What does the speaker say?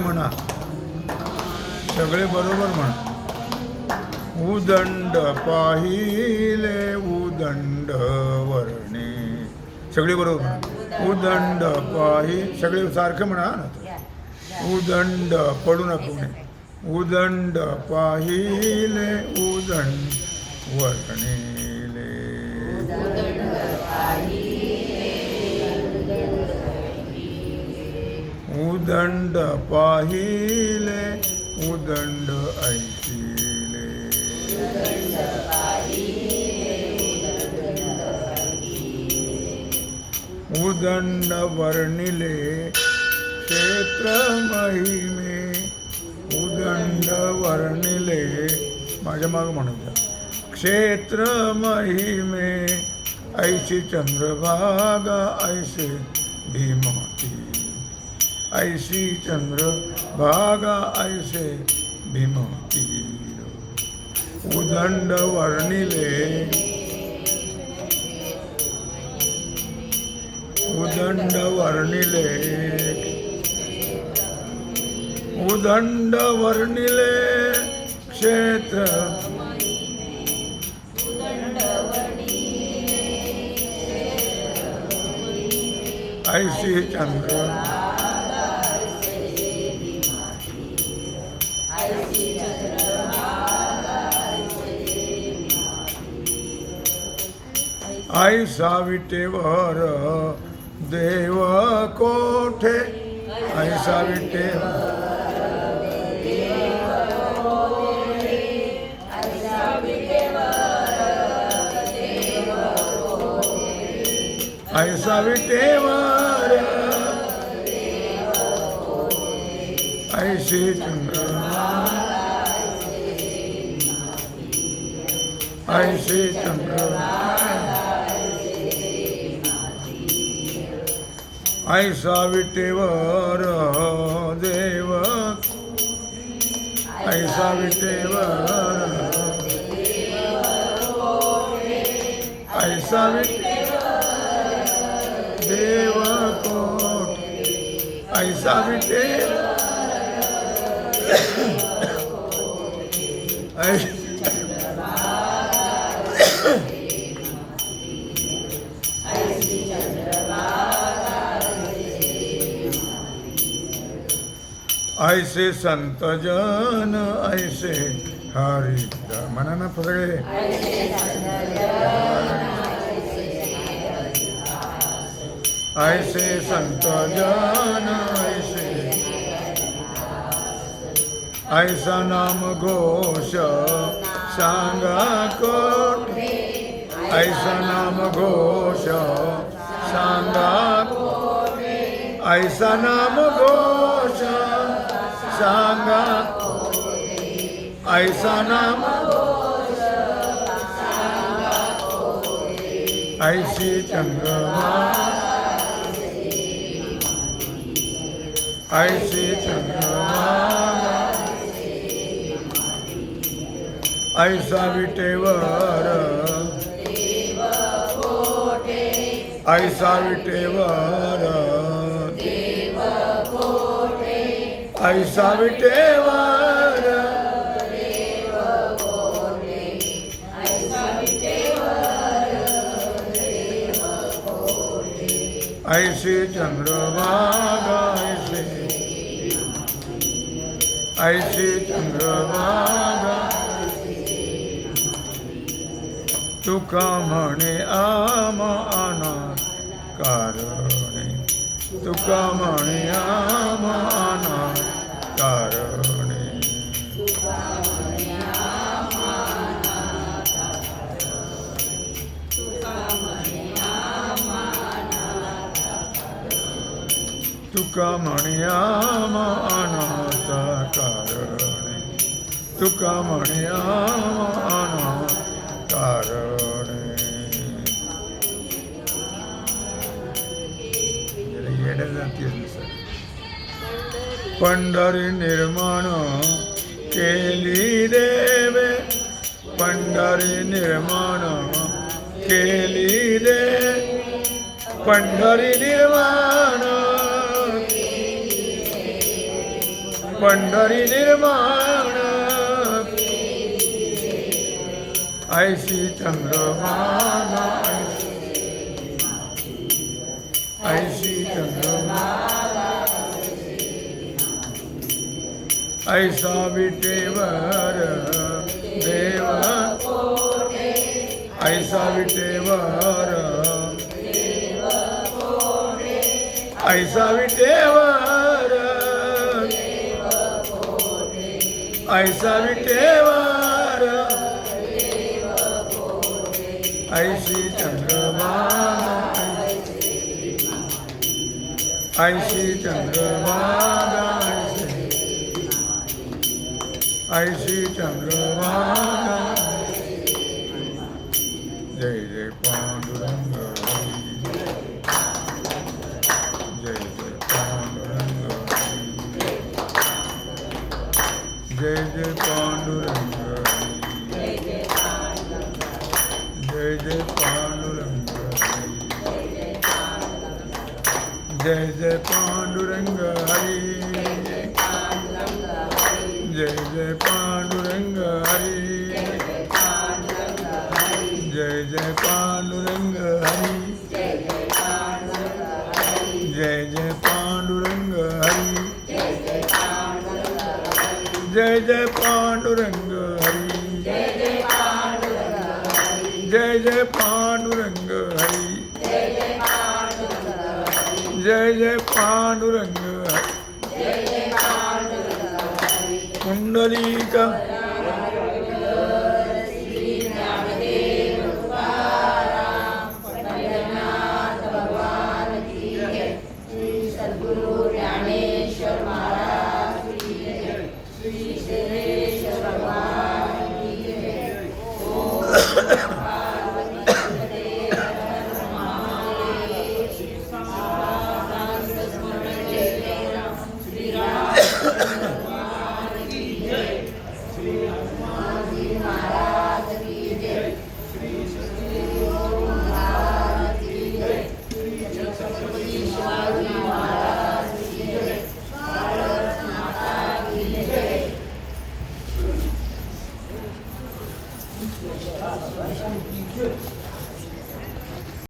म्हणा. सगळे बरोबर म्हणा. उदंड पाहिले उदंड वरणे. सगळे बरोबर म्हणा. उदंड पाहि सगळे सारखं म्हणा ना. उदंड पडू नको उदंड पाहिले उदंड वर्णिले. उदंड पाहिले, उदंड ऐकिले उदंड वर्णिले क्षेत्र महिमे उदंड वर्णिले, माझ्या माग म्हणूया क्षेत्र महिमे ऐशी चंद्रभागा, ऐसे भीमती ऐशी चंद्रभागा ऐसे भीमती उदंड वर्णिले. उदंड वर्णिले. उदंड वर्णिले क्षेत्र. ऐशी चंद्र आई साविटेवर देव कोठे आई साविटेवर ऐसा विटेवर ऐशी चंद्र ऐशी चंद्र ऐसा विटेवर ஐசாவிட்டேவர் தேவ ஐசாவிட்டேவர் ஐசாவிட்டேவர் தேவ கோட் ஐசாவிட்டேவர் ஐ ऐसे संत जन, ऐसे हरी म्हणा ना सगळे ऐसे संत जन, ऐसे। ऐसा नाम घोष सांगा कोट। ऐसा नाम घोष सांगा ऐसा नाम घोष सांगा ऐसा नाम ऐशी चंद्रमा ऐशी चंद्रमा ऐसा विटेवर ऐसा विटेवर ऐसा विटेवर ऐसे चंद्रभागा ऐसे। ऐसे चंद्रभागा। तुका म्हणे आम अनाथ कारणे। तुका आम તારણે તુકામણિયા માના કારણે તુકામણિયા માના કારણે எழுதி சார் आम अनाथ कारणे येड्या जातील पंढरी निर्माण केली देवे पंढरी निर्माण केली दे पंढरी ऐसा विटेवर देव. ऐसा विटेवर ऐसा विटेवर ऐसा विटेवर ऐशी चंद्रमा ऐशी चंद्रमा ऐशी चंद्रभागा जय जय पांडुरंग हरी. जय जय पांडुरंग हरी. जय जय पांडुरंग हरी. जय जय पांडुरंग हरी. जय जय पांडुरंग हरी हरी जय जय पांडुरंग हरी। जय जय पांडुरंग हरी। जय जय पांडुरंग हरी। जय जय पांडुरंग हरी। कुंडलिक